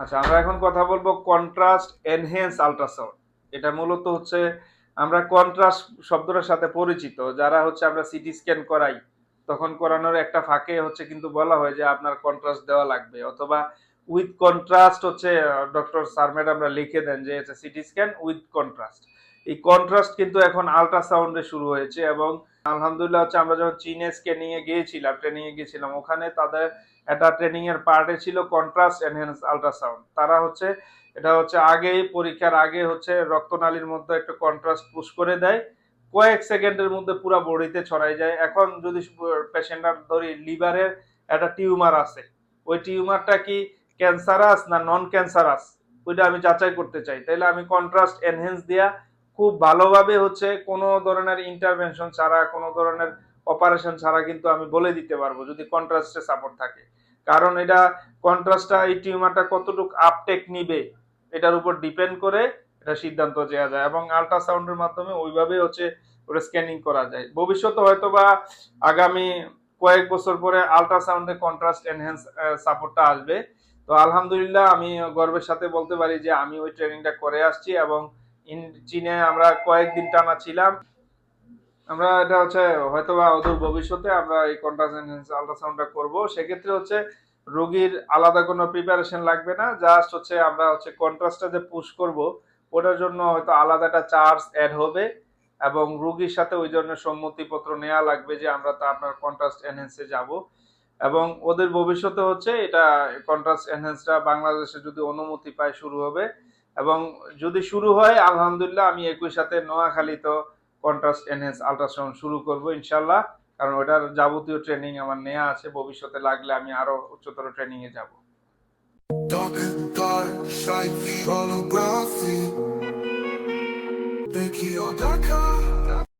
আচ্ছা আমরা এখন কথা বলব কন্ট্রাস্ট এনহেন্স আল্ট্রাসাউন্ড এটা মূলত হচ্ছে আমরা কন্ট্রাস্ট শব্দটার সাথে পরিচিত। যারা হচ্ছে আমরা সিটি স্ক্যান করাই, তখন করানোর একটা ফাঁকে হচ্ছে কিন্তু বলা হয় যে আপনার কন্ট্রাস্ট দেওয়া লাগবে। অথবা উইথ কন্ট্রাস্ট হচ্ছে ডক্টর স্যার ম্যাডামরা লিখে দেন যে সিটি স্ক্যান উইথ কন্ট্রাস্ট এই কন্ট্রাস্ট কিন্তু এখন আল্ট্রাসাউন্ডে শুরু হয়েছে এবং আলহামদুলিল্লাহ হচ্ছে আমরা যখন চীনে স্ক্যানিং গিয়েছিলাম ট্রেনিং এ গিয়েছিলাম, ওখানে তাদের একটা ট্রেনিং এর পার্টে ছিল কন্ট্রাস্ট এনহেন্স আল্ট্রাসাউন্ড তারা হচ্ছে, এটা হচ্ছে আগেই পরীক্ষার আগে হচ্ছে রক্তনালীর মধ্যে একটা কন্ট্রাস্ট পুশ করে দেয়, কয়েক সেকেন্ডের মধ্যে পুরো বডিতে ছড়াই যায়। এখন যদি পেশেন্টার ধরি লিভারের একটা টিউমার আছে। ওই টিউমারটা কি ক্যান্সারাস না নন ক্যান্সারাস ওইটা আমি যাচাই করতে চাই। তাইলে আমি কন্ট্রাস্ট এনহেন্স দিয়া খুব ভালোভাবে হচ্ছে কোনো ধরনের ইন্টারভেনশন ছাড়া, কোনো ধরনের অপারেশন ছাড়া কিন্তু আমি বলে দিতে পারব, যদি কন্ট্রাস্টে সাপোর্ট থাকে। কারণ এটা কন্ট্রাস্টটা এই টিউমারটা কতটুকু আপটেক নিবে, এটার উপর ডিপেন্ড করে এটা সিদ্ধান্ত দেওয়া যায় এবং আল্ট্রাসাউন্ডের মাধ্যমে ওইভাবে হচ্ছে ওটা স্ক্যানিং করা যায়। ভবিষ্যতে হয়তো বা আগামী কয়েক বছর পরে আল্ট্রাসাউন্ডে কন্ট্রাস্ট এনহেন্স সাপোর্টটা আসবে। তো আলহামদুলিল্লাহ আমি গর্বের সাথে বলতে পারি যে আমি ওই ট্রেনিংটা করে আসছি এবং চীনে আমরা কয়েকদিন টানা ছিলাম। আমরা এটা হচ্ছে হয়তো বা অদূর ভবিষ্যতে আমরা এই কন্ট্রাস্ট এনহেন্স আল্ট্রাসাউন্ডটা করব। সেক্ষেত্রে হচ্ছে রোগীর আলাদা কোনো প্রিপারেশন লাগবে না। জাস্ট হচ্ছে আমরা হচ্ছে কন্ট্রাস্টটা যে পুশ করব, ওটার জন্য হয়তো আলাদা একটা চার্জ অ্যাড হবে এবং রোগীর সাথে ওই জন্য সম্মতিপত্র নেওয়া লাগবে যে আমরা তা আপনার কন্ট্রাস্ট এনহেন্সে যাব। এবং ওদের ভবিষ্যতে হচ্ছে এটা কন্ট্রাস্ট এনহেন্সটা বাংলাদেশে যদি অনুমতি পায় শুরু হবে এবং যদি শুরু হয়, আলহামদুলিল্লাহ আমি একই সাথে নোয়াখালী তো কন্ট্রাস্ট এনহেন্স আল্ট্রাসাউন্ড শুরু করব ইনশাল্লাহ কারণ ওটার যাবতীয় ট্রেনিং আমার নেওয়া আছে, ভবিষ্যতে লাগলে আমি আরও উচ্চতর ট্রেনিং এ যাব।